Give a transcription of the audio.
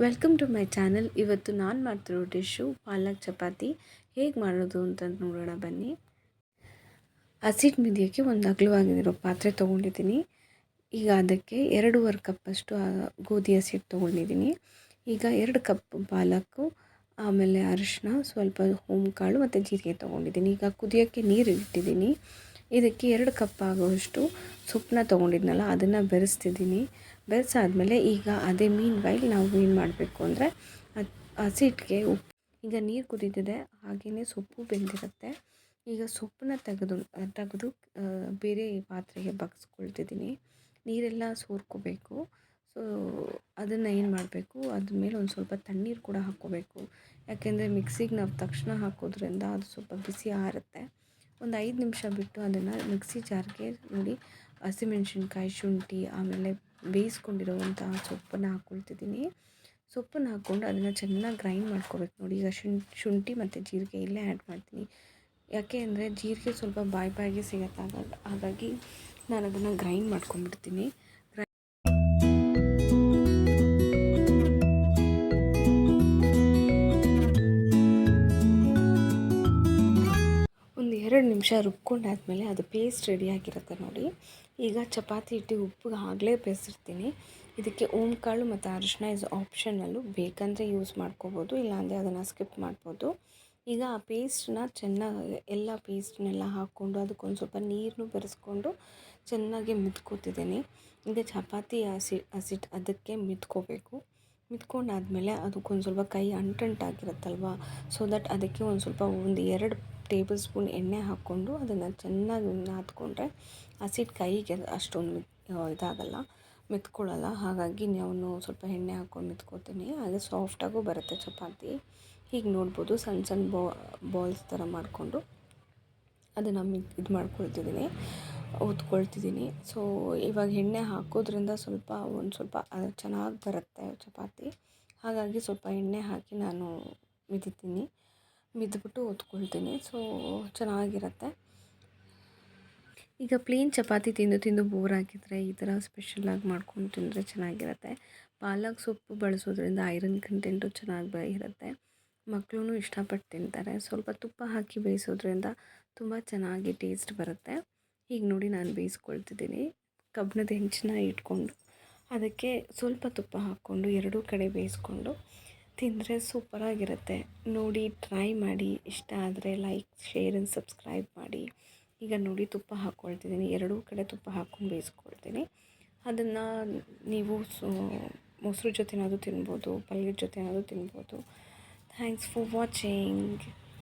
Welcome to my channel ಇವತ್ತು ನಾನು ಮಾಡ್ತಿರೋ ಡಿಶ್ಶು ಪಾಲಕ್ ಚಪಾತಿ. ಹೇಗೆ ಮಾಡೋದು ಅಂತ ನೋಡೋಣ ಬನ್ನಿ. ಹಸಿಟ್ಟು ಮಿದಿಯೋಕ್ಕೆ ಒಂದು ಅಗಲವಾಗಿರೋ ಪಾತ್ರೆ ತೊಗೊಂಡಿದ್ದೀನಿ. ಈಗ ಅದಕ್ಕೆ ಎರಡೂವರೆ ಕಪ್ಪಷ್ಟು ಗೋಧಿ ಹಸಿಟ್ಟು ತೊಗೊಂಡಿದ್ದೀನಿ. ಈಗ ಎರಡು ಕಪ್ ಪಾಲಕ್ಕು, ಆಮೇಲೆ ಅರಿಶಿನ ಸ್ವಲ್ಪ ಕಾಳು ಮತ್ತು ಜೀರಿಗೆ ತೊಗೊಂಡಿದ್ದೀನಿ. ಈಗ ಕುದಿಯೋಕ್ಕೆ ನೀರು ಇಟ್ಟಿದ್ದೀನಿ. ಇದಕ್ಕೆ ಎರಡು ಕಪ್ ಆಗೋಷ್ಟು ಸೊಪ್ಪನ್ನ ತೊಗೊಂಡಿದ್ನಲ್ಲ, ಅದನ್ನು ಬೆರೆಸ್ತಿದ್ದೀನಿ. ಬೆರೆಸಾದ್ಮೇಲೆ ಈಗ ಅದೇ ಮೀನು ವೈಲ್ ನಾವು ಏನು ಮಾಡಬೇಕು ಅಂದರೆ ಹಸಿಟ್ಟಿಗೆ ಉಪ್ಪು. ಈಗ ನೀರು ಕುದೀತಿದೆ ಹಾಗೆಯೇ ಸೊಪ್ಪು ಬೆಂದಿರುತ್ತೆ. ಈಗ ಸೊಪ್ಪನ್ನ ತೆಗೆದು ತೆಗೆದು ಬೇರೆ ಪಾತ್ರೆಗೆ ಬಗ್ಸ್ಕೊಳ್ತಿದ್ದೀನಿ. ನೀರೆಲ್ಲ ಸೋರ್ಕೋಬೇಕು. ಸೊ ಅದನ್ನು ಏನು ಮಾಡಬೇಕು ಅದ್ರ ಮೇಲೆ ಒಂದು ಸ್ವಲ್ಪ ತಣ್ಣೀರು ಕೂಡ ಹಾಕ್ಕೋಬೇಕು. ಯಾಕೆಂದರೆ ಮಿಕ್ಸಿಗೆ ನಾವು ತಕ್ಷಣ ಹಾಕೋದ್ರಿಂದ ಅದು ಸ್ವಲ್ಪ ಬಿಸಿ ಆರುತ್ತೆ. ಒಂದು ಐದು ನಿಮಿಷ ಬಿಟ್ಟು ಅದನ್ನು ಮಿಕ್ಸಿ ಜಾರ್ಗೆ ನೋಡಿ ಹಸಿಮೆಣ್ಸಿನ್ಕಾಯಿ, ಶುಂಠಿ, ಆಮೇಲೆ ಬೇಯಿಸ್ಕೊಂಡಿರುವಂತಹ ಸೊಪ್ಪನ್ನು ಹಾಕ್ಕೊಳ್ತಿದ್ದೀನಿ ಸೊಪ್ಪನ್ನು ಹಾಕ್ಕೊಂಡು ಅದನ್ನು ಚೆನ್ನಾಗಿ ಗ್ರೈಂಡ್ ಮಾಡ್ಕೋಬೇಕು ನೋಡಿ. ಈಗ ಶುಂಠಿ ಮತ್ತು ಜೀರಿಗೆ ಇಲ್ಲೇ ಆ್ಯಡ್ ಮಾಡ್ತೀನಿ. ಯಾಕೆ ಅಂದರೆ ಜೀರಿಗೆ ಸ್ವಲ್ಪ ಬಾಯಿ ಬಾಯಿಗೆ ಸಿಗತ್ತೆ. ಹಾಗಾಗಿ ನಾನು ಅದನ್ನು ಗ್ರೈಂಡ್ ಮಾಡ್ಕೊಂಡ್ಬಿಡ್ತೀನಿ. ಎರಡು ನಿಮಿಷ ರುಬ್ಕೊಂಡಾದಮೇಲೆ ಅದು ಪೇಸ್ಟ್ ರೆಡಿಯಾಗಿರುತ್ತೆ ನೋಡಿ. ಈಗ ಚಪಾತಿ ಹಿಟ್ಟಿಗೆ ಉಪ್ಪು ಆಗಲೇ ಬೇಯಿಸಿರ್ತೀನಿ ಇದಕ್ಕೆ ಕಾಳು ಮತ್ತು ಅರಿಶಿನ ಇಸ್ ಆಪ್ಷನಲ್ಲು ಬೇಕಂದರೆ ಯೂಸ್ ಮಾಡ್ಕೋಬೋದು, ಇಲ್ಲಾಂದರೆ ಅದನ್ನು ಸ್ಕಿಪ್ ಮಾಡ್ಬೋದು. ಈಗ ಆ ಪೇಸ್ಟನ್ನ ಚೆನ್ನಾಗಿ ಎಲ್ಲ ಪೇಸ್ಟ್ನೆಲ್ಲ ಹಾಕ್ಕೊಂಡು ಅದಕ್ಕೊಂದು ಸ್ವಲ್ಪ ನೀರನ್ನು ಬೆರೆಸ್ಕೊಂಡು ಚೆನ್ನಾಗಿ ಮಿದ್ಕೋತಿದ್ದೀನಿ ಈಗ ಚಪಾತಿ ಹಸಿ ಹಸಿಟ್ಟು ಅದಕ್ಕೆ ಮಿದ್ಕೋಬೇಕು ಮಿದ್ಕೊಂಡಾದಮೇಲೆ ಅದಕ್ಕೊಂದು ಸ್ವಲ್ಪ ಕೈ ಅಂಟಂಟಾಗಿರುತ್ತಲ್ವ? ಸೊ ದಟ್ ಅದಕ್ಕೆ ಒಂದು ಸ್ವಲ್ಪ ಒಂದು ಎರಡು ಟೇಬಲ್ ಸ್ಪೂನ್ ಎಣ್ಣೆ ಹಾಕ್ಕೊಂಡು ಅದನ್ನು ಚೆನ್ನಾಗಿ ನಾದ್ಕೊಂಡ್ರೆ ಹಸಿಟ್ಟು ಕೈಗೆ ಅಷ್ಟೊಂದು ಇದಾಗಲ್ಲ, ಮೆತ್ಕೊಳ್ಳಲ್ಲ. ಹಾಗಾಗಿ ನಾನು ಸ್ವಲ್ಪ ಎಣ್ಣೆ ಹಾಕ್ಕೊಂಡು ಮೆತ್ಕೋತೀನಿ ಹಾಗೆ ಸಾಫ್ಟಾಗೂ ಬರುತ್ತೆ ಚಪಾತಿ. ಹೀಗೆ ನೋಡ್ಬೋದು ಸಣ್ಣ ಸಣ್ಣ ಬಾಲ್ಸ್ ಥರ ಮಾಡಿಕೊಂಡು ಅದನ್ನು ಮಿ ಇದು ಮಾಡ್ಕೊಳ್ತಿದ್ದೀನಿ ಒತ್ಕೊಳ್ತಿದ್ದೀನಿ ಸೊ ಇವಾಗ ಎಣ್ಣೆ ಹಾಕೋದ್ರಿಂದ ಸ್ವಲ್ಪ ಒಂದು ಸ್ವಲ್ಪ ಚೆನ್ನಾಗಿ ಬರುತ್ತೆ ಚಪಾತಿ. ಹಾಗಾಗಿ ಸ್ವಲ್ಪ ಎಣ್ಣೆ ಹಾಕಿ ನಾನು ಮಿದಿತೀನಿ. ಮಿದ್ಬಿಟ್ಟು ಒತ್ಕೊಳ್ತೀನಿ ಸೊ ಚೆನ್ನಾಗಿರುತ್ತೆ. ಈಗ ಪ್ಲೇನ್ ಚಪಾತಿ ತಿಂದು ತಿಂದು ಬೋರ್ ಹಾಕಿದರೆ ಈ ಥರ ಸ್ಪೆಷಲಾಗಿ ಮಾಡ್ಕೊಂಡು ತಿಂದರೆ ಚೆನ್ನಾಗಿರುತ್ತೆ. ಪಾಲಕ್ ಸೊಪ್ಪು ಬಳಸೋದ್ರಿಂದ ಐರನ್ ಕಂಟೆಂಟು ಚೆನ್ನಾಗಿ ಇರುತ್ತೆ ಮಕ್ಕಳು ಇಷ್ಟಪಟ್ಟು ತಿಂತಾರೆ. ಸ್ವಲ್ಪ ತುಪ್ಪ ಹಾಕಿ ಬೇಯಿಸೋದ್ರಿಂದ ತುಂಬ ಚೆನ್ನಾಗಿ ಟೇಸ್ಟ್ ಬರುತ್ತೆ. ಈಗ ನೋಡಿ ನಾನು ಬೇಯಿಸ್ಕೊಳ್ತಿದ್ದೀನಿ. ಕಬ್ಬಿಣದ ಹೆಂಚನ್ನ ಇಟ್ಕೊಂಡು ಅದಕ್ಕೆ ಸ್ವಲ್ಪ ತುಪ್ಪ ಹಾಕ್ಕೊಂಡು ಎರಡೂ ಕಡೆ ಬೇಯಿಸ್ಕೊಂಡು ತಿಂದರೆ ಸೂಪರಾಗಿರುತ್ತೆ. ನೋಡಿ ಟ್ರೈ ಮಾಡಿ. ಇಷ್ಟ ಆದರೆ ಲೈಕ್ ಶೇರ್ ಆ್ಯಂಡ್ ಸಬ್ಸ್ಕ್ರೈಬ್ ಮಾಡಿ. ಈಗ ನೋಡಿ, ತುಪ್ಪ ಹಾಕ್ಕೊಳ್ತಿದ್ದೀನಿ ಎರಡೂ ಕಡೆ ತುಪ್ಪ ಹಾಕ್ಕೊಂಡು ಬೇಯಿಸ್ಕೊಳ್ತೀನಿ. ಅದನ್ನು ನೀವು ಸೊ, ಮೊಸರು ಜೊತೆನಾದರೂ ತಿನ್ಬೋದು ಪಲ್ಯದ ಜೊತೆನಾದರೂ ತಿನ್ಬೋದು. Thanks for watching